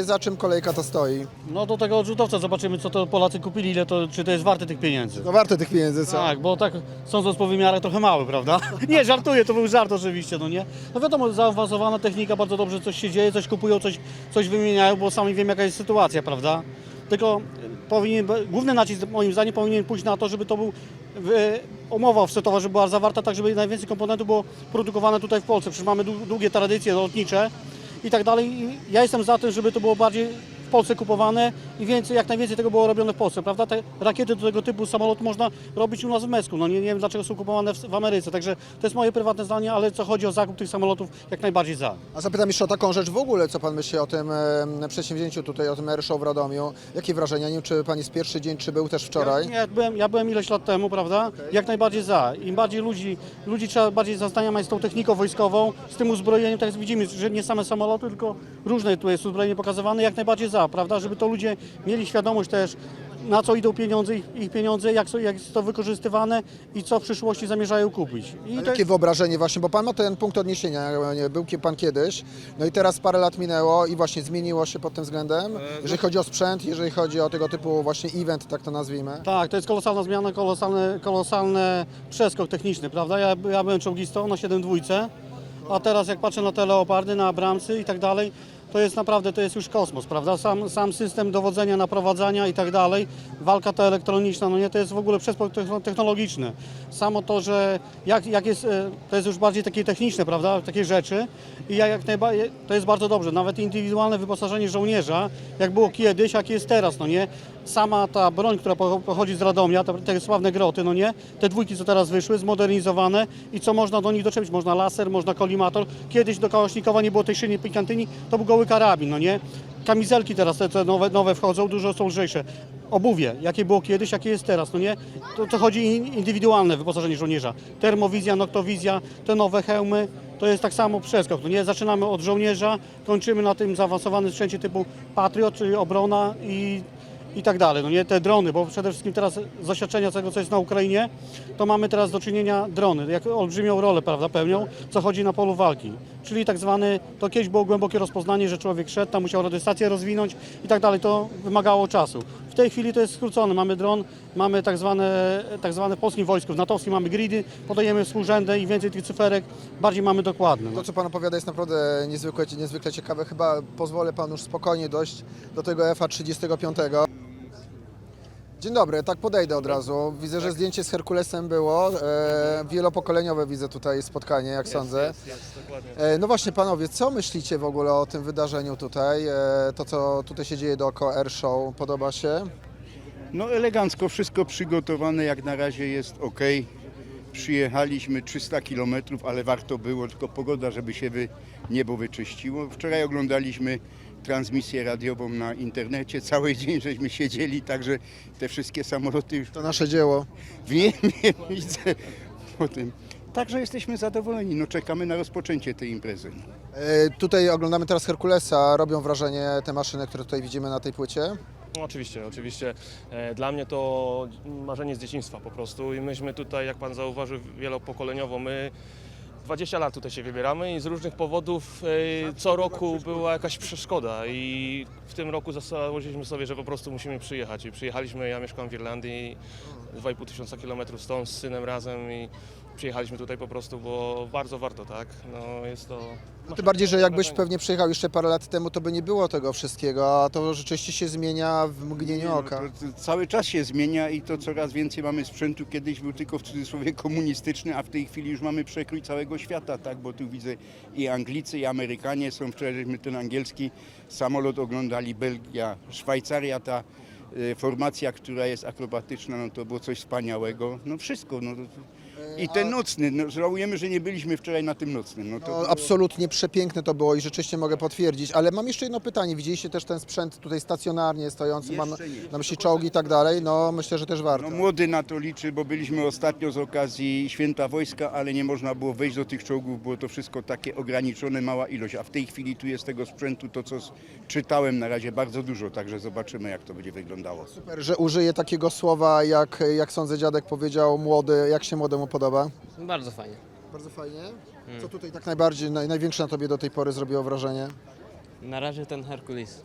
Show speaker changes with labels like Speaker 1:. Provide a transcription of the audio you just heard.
Speaker 1: Za czym kolejka to stoi?
Speaker 2: No do tego odrzutowca zobaczymy, co to Polacy kupili, ile to, czy to jest warte tych pieniędzy.
Speaker 1: No warte tych pieniędzy, co?
Speaker 2: Tak, bo tak sądząc po wymiarach trochę mały, prawda? Nie, żartuję, to był żart oczywiście, no nie? No wiadomo, zaawansowana technika, bardzo dobrze coś się dzieje, coś kupują, coś, coś wymieniają, bo sami wiemy jaka jest sytuacja, prawda? Tylko powinien, główny nacisk moim zdaniem powinien pójść na to, żeby to był e, umowa offsetowa, żeby była zawarta tak, żeby najwięcej komponentów było produkowane tutaj w Polsce. Przecież mamy dłu- długie tradycje lotnicze i tak dalej. I ja jestem za tym, żeby to było bardziej Polsce kupowane i więcej, jak najwięcej tego było robione w Polsce, prawda? Te rakiety do tego typu samolot można robić u nas w Mesku. No nie, nie wiem dlaczego są kupowane w, w Ameryce, także to jest moje prywatne zdanie, ale co chodzi o zakup tych samolotów, jak najbardziej za.
Speaker 1: A zapytam jeszcze o taką rzecz w ogóle, co Pan myśli o tym e, przedsięwzięciu tutaj, o tym Air Show w Radomiu. Jakie wrażenia? Nie wiem, czy Pan jest pierwszy dzień, czy był też wczoraj?
Speaker 2: Ja, ja, byłem, ja byłem ileś lat temu, prawda? Jak najbardziej za. Im bardziej ludzi, ludzi trzeba bardziej zaznajamiać z tą techniką wojskową, z tym uzbrojeniem, tak jak widzimy, że nie same samoloty, tylko różne tu jest uzbrojenie pokazywane, jak najbardziej za, prawda? Żeby to ludzie mieli świadomość też, na co idą pieniądze, ich, pieniądze, jak, są, jak jest to wykorzystywane i co w przyszłości zamierzają kupić. I
Speaker 1: A
Speaker 2: to
Speaker 1: jakie wyobrażenie właśnie, bo Pan ma ten punkt odniesienia, nie, był Pan kiedyś, no i teraz parę lat minęło i właśnie zmieniło się pod tym względem, jeżeli chodzi o sprzęt, jeżeli chodzi o tego typu właśnie event, tak to nazwijmy.
Speaker 2: Tak, to jest kolosalna zmiana, kolosalny, kolosalny przeskok techniczny, prawda? Ja, ja byłem czołgistą na 7.2, a teraz jak patrzę na te leopardy, na Abramsy i tak dalej, to jest naprawdę, to jest już kosmos, prawda? Sam, sam system dowodzenia, naprowadzania i tak dalej, walka ta elektroniczna, no nie, to jest w ogóle techno- technologiczny. Samo to, że jak, jak jest, e, to jest już bardziej takie techniczne, prawda, takie rzeczy i ja jak najbardziej, to jest bardzo dobrze, nawet indywidualne wyposażenie żołnierza, jak było kiedyś, jak jest teraz, no nie, sama ta broń, która po- pochodzi z Radomia, te, te sławne groty, no nie, te dwójki, co teraz wyszły, zmodernizowane i co można do nich doczepić, można laser, można kolimator, kiedyś do Kałaśnikowa nie było tej szyni pikantyni, to był goły karabin, no nie, kamizelki teraz, te, te nowe, nowe wchodzą, dużo są lżejsze, obuwie, jakie było kiedyś, jakie jest teraz, no nie, to, to chodzi in- indywidualne wyposażenie żołnierza, termowizja, noktowizja, te nowe hełmy, to jest tak samo przeskok, no nie, zaczynamy od żołnierza, kończymy na tym zaawansowanym sprzęcie typu Patriot, czyli obrona i i tak dalej. No nie te drony, bo przede wszystkim teraz z doświadczenia tego, co jest na Ukrainie, to mamy teraz do czynienia drony, jak olbrzymią rolę, prawda, pełnią, co chodzi na polu walki. Czyli tak zwany, to kiedyś było głębokie rozpoznanie, że człowiek szedł, tam musiał radiostację rozwinąć i tak dalej, to wymagało czasu. W tej chwili to jest skrócone, mamy dron, mamy tak zwane, tak zwane w polskim wojsku, w natowskim mamy gridy, podajemy współrzędne i więcej tych cyferek, bardziej mamy dokładne. No.
Speaker 1: To, co Pan opowiada, jest naprawdę niezwykle, niezwykle ciekawe. Chyba pozwolę Panu już spokojnie dojść do tego FA 35. Dzień dobry, tak podejdę od razu. Widzę, że zdjęcie z Herkulesem było. E, wielopokoleniowe widzę tutaj spotkanie, jak sądzę. E, no właśnie, panowie, co myślicie w ogóle o tym wydarzeniu tutaj? E, to, co tutaj się dzieje dookoła Air Show, podoba się?
Speaker 3: No elegancko, wszystko przygotowane, jak na razie jest ok. Przyjechaliśmy 300 km, ale warto było, tylko pogoda, żeby się wy, niebo wyczyściło. Wczoraj oglądaliśmy transmisję radiową na internecie, cały dzień żeśmy siedzieli, także te wszystkie samoloty już
Speaker 1: To nasze dzieło.
Speaker 3: wiem, wiem, widzę po tym. Także jesteśmy zadowoleni, no czekamy na rozpoczęcie tej imprezy.
Speaker 1: E, tutaj oglądamy teraz Herkulesa. Robią wrażenie te maszyny, które tutaj widzimy na tej płycie.
Speaker 4: No, oczywiście, oczywiście. E, Dla mnie to marzenie z dzieciństwa po prostu i myśmy tutaj, jak Pan zauważył, wielopokoleniowo, my 20 lat tutaj się wybieramy i z różnych powodów e, co roku była jakaś przeszkoda i w tym roku założyliśmy sobie, że po prostu musimy przyjechać. I przyjechaliśmy, ja mieszkam w Irlandii, 2,5 tysiąca kilometrów stąd z synem razem i przyjechaliśmy tutaj po prostu, bo bardzo warto, tak? No jest to...
Speaker 1: Tym bardziej, że jakbyś pewnie przyjechał jeszcze parę lat temu, to by nie było tego wszystkiego, a to rzeczywiście się zmienia w mgnieniu
Speaker 3: No,
Speaker 1: oka.
Speaker 3: to cały czas się zmienia i to coraz więcej mamy sprzętu. Kiedyś był tylko w cudzysłowie komunistyczny, a w tej chwili już mamy przekrój całego świata, tak? Bo tu widzę i Anglicy, i Amerykanie są. Wczoraj żeśmy ten angielski samolot oglądali, Belgia, Szwajcaria, ta e, formacja, która jest akrobatyczna, no to było coś wspaniałego. No wszystko. No, to- I ten nocny, no, żałujemy, że nie byliśmy wczoraj na tym nocnym. No, to
Speaker 1: No,
Speaker 3: było-
Speaker 1: absolutnie przepiękne to było i rzeczywiście mogę potwierdzić, ale mam jeszcze jedno pytanie. Widzieliście też ten sprzęt tutaj stacjonarnie stojący, mam
Speaker 3: nie.
Speaker 1: na myśli czołgi i tak dalej? No myślę, że też warto.
Speaker 3: No, młody na to liczy, bo byliśmy ostatnio z okazji Święta Wojska, ale nie można było wejść do tych czołgów, było to wszystko takie ograniczone, mała ilość. A w tej chwili tu jest tego sprzętu, to co s- czytałem na razie, bardzo dużo, także zobaczymy jak to będzie wyglądało.
Speaker 1: Super, że użyję takiego słowa, jak, jak sądzę dziadek powiedział, młody. Jak się młodemu podoba?
Speaker 5: Bardzo fajnie.
Speaker 1: Bardzo fajnie. Co tutaj tak najbardziej, naj, największe na tobie do tej pory zrobiło wrażenie?
Speaker 5: Na razie ten Herkules.